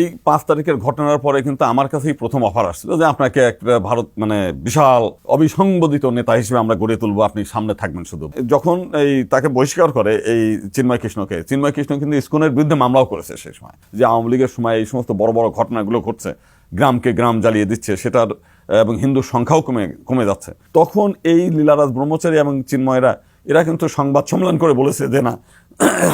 এই পাঁচ তারিখের ঘটনার পরে কিন্তু আমার কাছেই প্রথম অফার আসছিল যে আপনাকে একটা ভারত মানে বিশাল অবিসংবাদিত নেতা হিসেবে আমরা গড়ে তুলবো, আপনি সামনে থাকবেন শুধু। যখন এই তাকে বহিষ্কার করে এই চিন্ময় কৃষ্ণকে, চিন্ময় কৃষ্ণ কিন্তু ইস্কনের বিরুদ্ধে মামলাও করেছে সেই সময়, যে আওয়ামী লীগের সময় এই সমস্ত বড় বড় ঘটনাগুলো ঘটছে, গ্রামকে গ্রাম জ্বালিয়ে দিচ্ছে, সেটার এবং হিন্দুর সংখ্যাও কমে কমে যাচ্ছে। তখন এই লীলারাজ ব্রহ্মচারী এবং চিন্ময়রা এরা কিন্তু সংবাদ সম্মেলন করে বলেছে যে না,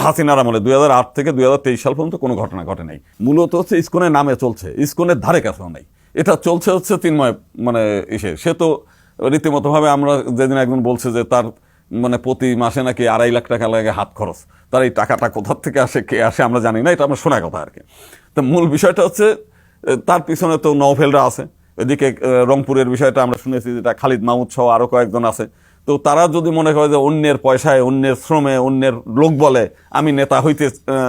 হাসিনার আমলে দুই হাজার আট থেকে দুই হাজার তেইশ সাল পর্যন্ত কোনো ঘটনা ঘটে নাই। মূলত হচ্ছে ইস্কনের নামে চলছে, ইস্কনের ধারে কাছেও নাই। এটা চলছে হচ্ছে তিনময় মানে ইসে। সে তো রীতিমতোভাবে আমরা যেদিন একজন বলছে যে তার মানে প্রতি মাসে নাকি আড়াই লাখ টাকা লাগে হাত খরচ, তার এই টাকাটা কোথার থেকে আসে, কে আসে আমরা জানি না, এটা আমরা শোনা কথা আর কি। তো মূল বিষয়টা হচ্ছে তার পিছনে তো নওফেলরা আছে। এদিকে রংপুরের বিষয়টা আমরা শুনেছি, যেটা খালিদ মাহমুদ সহ আরও কয়েকজন আছে। তো তারা যদি মনে করে যে অন্যের পয়সায়, অন্যের শ্রমে, অন্যের লোক বলে আমি নেতা হইতে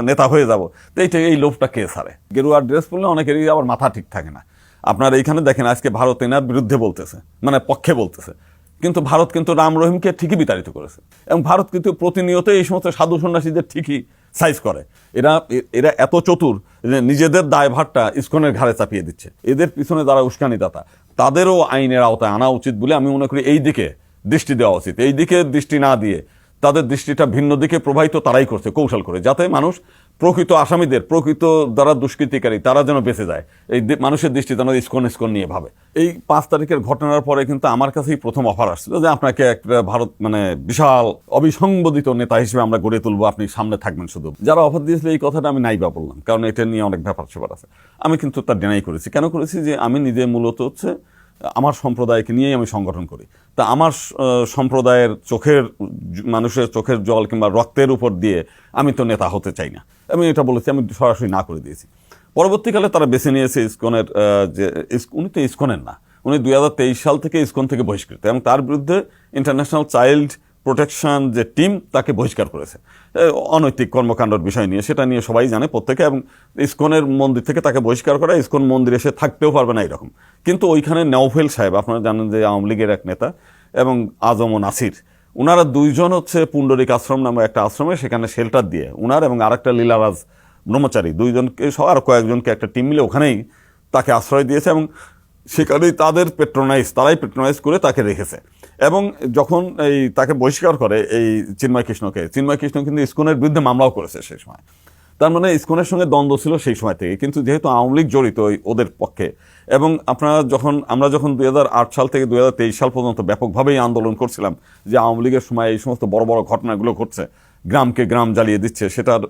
নেতা হয়ে যাব, তো এইটা, এই লোভটা কে সারে গেরুয়ার ড্রেস পরলে অনেকেরই আবার মাথা ঠিক থাকে না। আপনার এইখানে দেখেন, আজকে ভারত এনার বিরুদ্ধে বলতেছে মানে পক্ষে বলতেছে। কিন্তু ভারত কিন্তু রাম রহিমকে ঠিকই বিতাড়িত করেছে। এবং ভারত কিন্তু প্রতিনিয়ত এই সমস্ত সাধু সন্ন্যাসীদের ঠিকই সাইজ করে। এরা এরা এত চতুর যে নিজেদের দায়ভারটা ইস্কনের ঘাড়ে চাপিয়ে দিচ্ছে। এদের পিছনে যারা উস্কানিদাতা, তাদেরও আইনের আওতায় আনা উচিত বলে আমি মনে করি এই দিকে দৃষ্টি দেওয়া উচিত। এই দিকে দৃষ্টি না দিয়ে তাদের দৃষ্টিটা ভিন্ন দিকে প্রবাহিত তারাই করছে, কৌশল করে, যাতে মানুষ প্রকৃত আসামিদের, প্রকৃত যারা দুষ্কৃতিকারী, তারা যেন বেঁচে যায়। এই মানুষের দৃষ্টি যেন ইস্কন ইস্কন নিয়ে ভাবে। এই পাঁচ তারিখের ঘটনার পরে কিন্তু আমার কাছেই প্রথম অফার আসছিল যে আপনাকে একটা ভারত মানে বিশাল অবিসংবাদিত নেতা হিসেবে আমরা গড়ে তুলবো, আপনি সামনে থাকবেন শুধু। যারা অফার দিয়েছিল এই কথাটা আমি নাই বা বললাম, কারণ এটা নিয়ে অনেক ব্যাপার স্যাপার আছে। আমি কিন্তু তার ডেনাই করেছি। কেন করেছি? যে আমি নিজে মূলত হচ্ছে আমার সম্প্রদায়কে নিয়েই আমি সংগঠন করি। তা আমার সম্প্রদায়ের চোখের মানুষের চোখের জল কিংবা রক্তের উপর দিয়ে আমি তো নেতা হতে চাই না। আমি এটা বলেছি, আমি সরাসরি না করে দিয়েছি। পরবর্তীকালে তারা বেছে নিয়েছে ইস্কনের যে উনি তো ইস্কনের না। উনি দু হাজার তেইশ সাল থেকে ইস্কন থেকে বহিষ্কৃত এবং তার বিরুদ্ধে ইন্টারন্যাশনাল চাইল্ড প্রোটেকশন যে টিম তাকে বহিষ্কার করেছে। অনৈতিক কর্মকাণ্ডের বিষয় নিয়ে, সেটা নিয়ে সবাই জানে প্রত্যেকে এবং ইস্কনের মন্দির থেকে তাকে বহিষ্কার করা, ইস্কন মন্দিরে সে থাকতেও পারবে না এরকম। কিন্তু ওইখানে নওফেল সাহেব, আপনারা জানেন যে আওয়ামী লীগের এক নেতা, এবং আজম ও নাসির ওনারা দুইজন হচ্ছে পুণ্ডরিক আশ্রম নামে একটা আশ্রমে, সেখানে শেল্টার দিয়ে, উনার এবং আরেকটা লীলারাজ ব্রহ্মচারী, দুইজনকে সহ আর কয়েকজনকে একটা টিম মিলে ওখানেই তাকে আশ্রয় দিয়েছে এবং সেখানেই তাদের পেট্রোনাইজ তারাই পেট্রোনাইজ করে তাকে রেখেছে। এবং যখন এই তাকে বহিষ্কার করে এই চিন্ময় কৃষ্ণকে, চিন্ময় কৃষ্ণ কিন্তু ইস্কনের বিরুদ্ধে মামলাও করেছে সেই সময়। তার মানে ইস্কনের সঙ্গে দ্বন্দ্ব ছিল সেই সময় থেকে, কিন্তু যেহেতু আওয়ামী লীগ জড়িত ওই ওদের পক্ষে, এবং আপনারা যখন, আমরা যখন দুই হাজার আট সাল থেকে দুই হাজার তেইশ সাল পর্যন্ত ব্যাপকভাবেই আন্দোলন করছিলাম যে আওয়ামী লীগের সময় এই সমস্ত বড় বড় ঘটনাগুলো ঘটছে গ্রামকে গ্রাম জ্বালিয়ে দিচ্ছে, সেটার,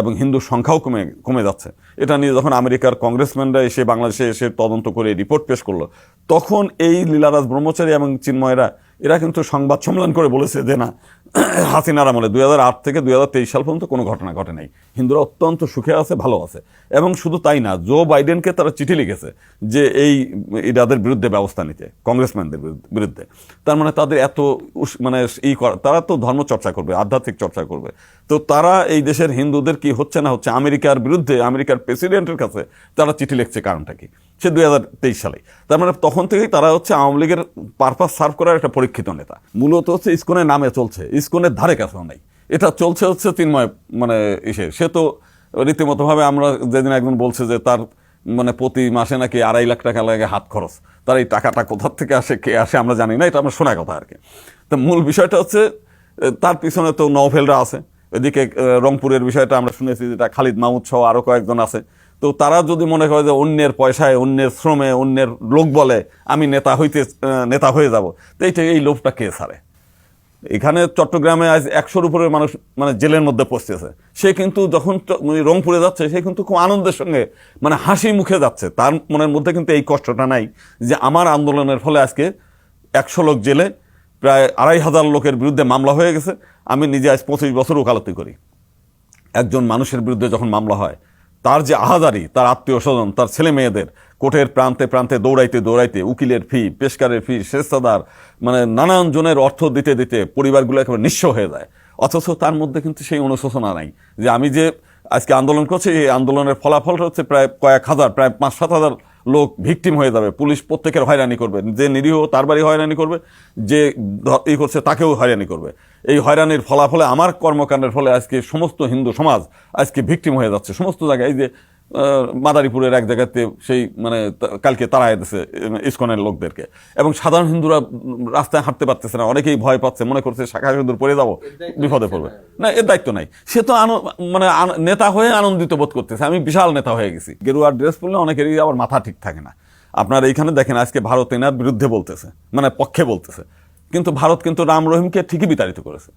এবং হিন্দু সংখ্যাও কমে কমে যাচ্ছে। এটা নিয়ে যখন আমেরিকার কংগ্রেসম্যানরা এসে বাংলাদেশে এসে তদন্ত করে রিপোর্ট পেশ করল, তখন এই লীলারাজ ব্রহ্মচারী এবং চিন্ময়রা, এরা কিন্তু সংবাদ সম্মেলন করে বলেছে যে না হাসিনার আমলে দুই হাজার আট থেকে দুই হাজার তেইশ সাল পর্যন্ত কোনো ঘটনা ঘটে নাই। হিন্দুরা অত্যন্ত সুখে আছে, ভালো আছে। এবং শুধু তাই না, জো বাইডেনকে তারা চিঠি লিখেছে যে এই এদের বিরুদ্ধে ব্যবস্থা নিতে, কংগ্রেসম্যানদের বিরুদ্ধে- তার মানে তাদের এত মানে ই করা তারা তো ধর্ম চর্চা করবে, আধ্যাত্মিক চর্চা করবে। তো তারা এই দেশের হিন্দুদের কি হচ্ছে না হচ্ছে, আমেরিকার বিরুদ্ধে, আমেরিকার প্রেসিডেন্টের কাছে তারা চিঠি লিখছে কারণটা কি? সে দুই হাজার তেইশ সালে। তার মানে তখন থেকেই তারা হচ্ছে আওয়ামী লীগের পারপাস সার্ভ করার একটা পরীক্ষিত নেতা। মূলত হচ্ছে ইস্কনের নামে চলছে ইস্কনের ধারে কাছেও নাই। এটা চলছে হচ্ছে তিনময় মানে ইসে। সে তো রীতিমতো ভাবে আমরা যেদিন একজন বলছে যে তার মানে প্রতি মাসে নাকি আড়াই লাখ টাকা লাগে হাত খরচ, তার এই টাকাটা কোথার থেকে আসে, কে আসে আমরা জানি না, এটা আমরা শোনা কথা আর কি। তো মূল বিষয়টা হচ্ছে তার পিছনে তো নওফেলরা আছে। এদিকে রংপুরের বিষয়টা আমরা শুনেছি যেটা খালিদ মাহমুদ সহ আরও কয়েকজন আছে। তো তারা যদি মনে করে যে অন্যের পয়সায়, অন্যের শ্রমে, অন্যের লোক বলে আমি নেতা হইতে নেতা হয়ে যাব, তো এইটা, এই লোভটা কে ছাড়ে? এখানে চট্টগ্রামে আজ একশোর উপরে মানুষ মানে জেলের মধ্যে পড়তেছে সে কিন্তু যখন মানে রংপুরে যাচ্ছে, সে কিন্তু খুব আনন্দের সঙ্গে মানে হাসি মুখে যাচ্ছে। তার মনের মধ্যে কিন্তু এই কষ্টটা নাই যে আমার আন্দোলনের ফলে আজকে একশো লোক জেলে প্রায় আড়াই হাজার লোকের বিরুদ্ধে মামলা হয়ে গেছে। আমি নিজে আজ পঁচিশ বছর ওকালতি করি। একজন মানুষের বিরুদ্ধে যখন মামলা হয় তার যে আহাজারি, তার আত্মীয় স্বজন তার ছেলে মেয়েদের কোর্টের প্রান্তে প্রান্তে দৌড়াইতে দৌড়াইতে উকিলের ফি, পেশকারের ফি শেষদার মানে নানান জনের অর্থ দিতে দিতে পরিবারগুলো একেবারে নিঃস্ব হয়ে যায়। অথচ তার মধ্যে কিন্তু সেই অনুশোচনা নাই যে আমি যে আজকে আন্দোলন করছি, এই আন্দোলনের ফলাফলটা হচ্ছে প্রায় কয়েক হাজার, প্রায় পাঁচ সাত হাজার লোক ভিকটিম হয়ে যাবে। পুলিশ প্রত্যেকের হয়রানি করবে। যে নিরীহ তার বাড়ি হয়রানি করবে, যে ই করছে তাকেও হয়রানি করবে। এই হয়রানির ফলাফলে আমার কর্মকাণ্ডের ফলে আজকে সমস্ত হিন্দু সমাজ আজকে ভিকটিম হয়ে যাচ্ছে। সমস্ত জায়গায় এই যে মাদারীপুরের এক জায়গাতে সেই মানে কালকে তাড়ায় দিছে ইসকনের লোকদেরকে। এবং সাধারণ হিন্দুরা রাস্তায় হাঁটতে পারতেছে না অনেকেই ভয় পাচ্ছে মনে করছে শাখা হিন্দুর পড়ে যাব বিপদে পড়বে। না এর দায়িত্ব নাই। সে তো আনো- মানে নেতা হয়ে আনন্দিত বোধ করতেছে। আমি বিশাল নেতা হয়ে গেছি। গেরুয়া ড্রেস পরলে অনেকেরই আবার মাথা ঠিক থাকে না। আপনার এইখানে দেখেন আজকে ভারত এনার বিরুদ্ধে বলতেছে মানে পক্ষে বলতেছে। কিন্তু ভারত কিন্তু রাম রহিমকে ঠিকই বিতাড়িত করেছে।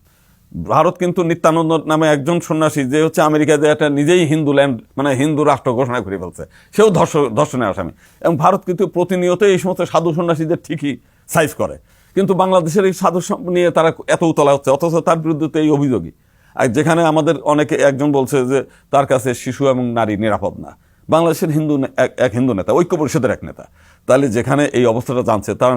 ভারত কিন্তু নিত্যানন্দ নামে একজন সন্ন্যাসী, যে হচ্ছে আমেরিকা যে একটা নিজেই হিন্দু ল্যান্ড মানে হিন্দু রাষ্ট্র ঘোষণা করে ফেলছে। সেও ধর্ষ, ধর্ষণের আসামি। এবং ভারত কিন্তু প্রতিনিয়ত এই সমস্ত সাধু সন্ন্যাসীদের ঠিকই সাইজ করে। কিন্তু বাংলাদেশের এই সাধু নিয়ে তারা এত উতলা হচ্ছে, অথচ তার বিরুদ্ধে তো এই অভিযোগই। আর যেখানে আমাদের অনেকে, একজন বলছে যে তার কাছে শিশু এবং নারী নিরাপদ না। বাংলাদেশের হিন্দু এক হিন্দু নেতা ঐক্য পরিষদের এক নেতা। তাহলে যেখানে এই অবস্থাটা জানছে, তারা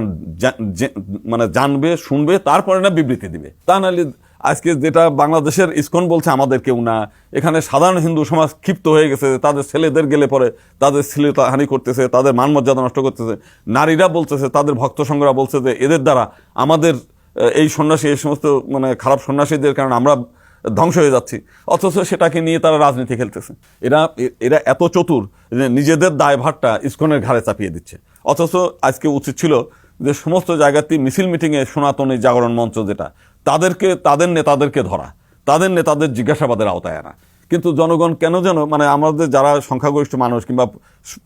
মানে জানবে, শুনবে, তারপরে না বিবৃতি দিবে। তা নাহলে আজকে যেটা বাংলাদেশের ইসকন বলছে, আমাদের কেউ না। এখানে সাধারণ হিন্দু সমাজ ক্ষিপ্ত হয়ে গেছে, তাদের ছেলেদের গেলে পরে তাদের ছেলেটা হানি করতেছে, তাদের মান মর্যাদা নষ্ট করতেছে। নারীরা বলতেছে, তাদের ভক্ত সংঘরা বলছে যে, এদের দ্বারা আমাদের এই সন্ন্যাসী, এই সমস্ত মানে খারাপ সন্ন্যাসীদের কারণে আমরা ধ্বংস হয়ে যাচ্ছি। অথচ সেটাকে নিয়ে তারা রাজনীতি খেলতেছে। এরা এরা এত চতুর যে নিজেদের দায়ভারটা ইস্কনের ঘাড়ে চাপিয়ে দিচ্ছে। অথচ আজকে উচিত ছিল যে সমস্ত জায়গাতেই মিছিল মিটিংয়ে সনাতনী জাগরণ মঞ্চ যেটা, তাদেরকে, তাদের নেতাদেরকে ধরা, তাদের নেতাদের জিজ্ঞাসাবাদের আওতায় আনা। কিন্তু জনগণ কেন যেন মানে আমাদের যারা সংখ্যাগরিষ্ঠ মানুষ কিংবা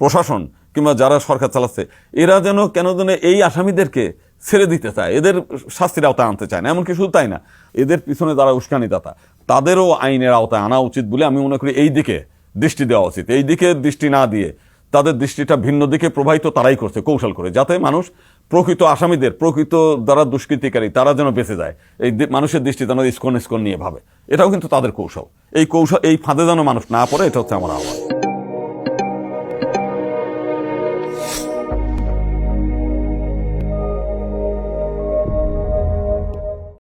প্রশাসন কিংবা যারা সরকার চালাচ্ছে, এরা যেন কেন যেন এই আসামিদেরকে ছেড়ে দিতে চায়, এদের শাস্তির আওতায় আনতে চায় না, এমনকি শুধু তাই না, এদের পিছনে যারা উস্কানিদাতা, তাদেরও আইনের আওতায় আনা উচিত বলে আমি মনে করি এই দিকে দৃষ্টি দেওয়া উচিত। এই দিকে দৃষ্টি না দিয়ে তাদের দৃষ্টিটা ভিন্ন দিকে প্রবাহিত তারাই করছে, কৌশল করে, যাতে মানুষ প্রকৃত আসামিদের, প্রকৃত দ্বারা দুষ্কৃতিকারী, তারা যেন বেঁচে যায়। এই মানুষের দৃষ্টি যেন স্কন স্কন নিয়ে ভাবে। এটাও কিন্তু তাদের কৌশল। এই কৌশল, এই ফাঁদে যেন মানুষ না পড়ে, এটা হচ্ছে আমার আহ্বান।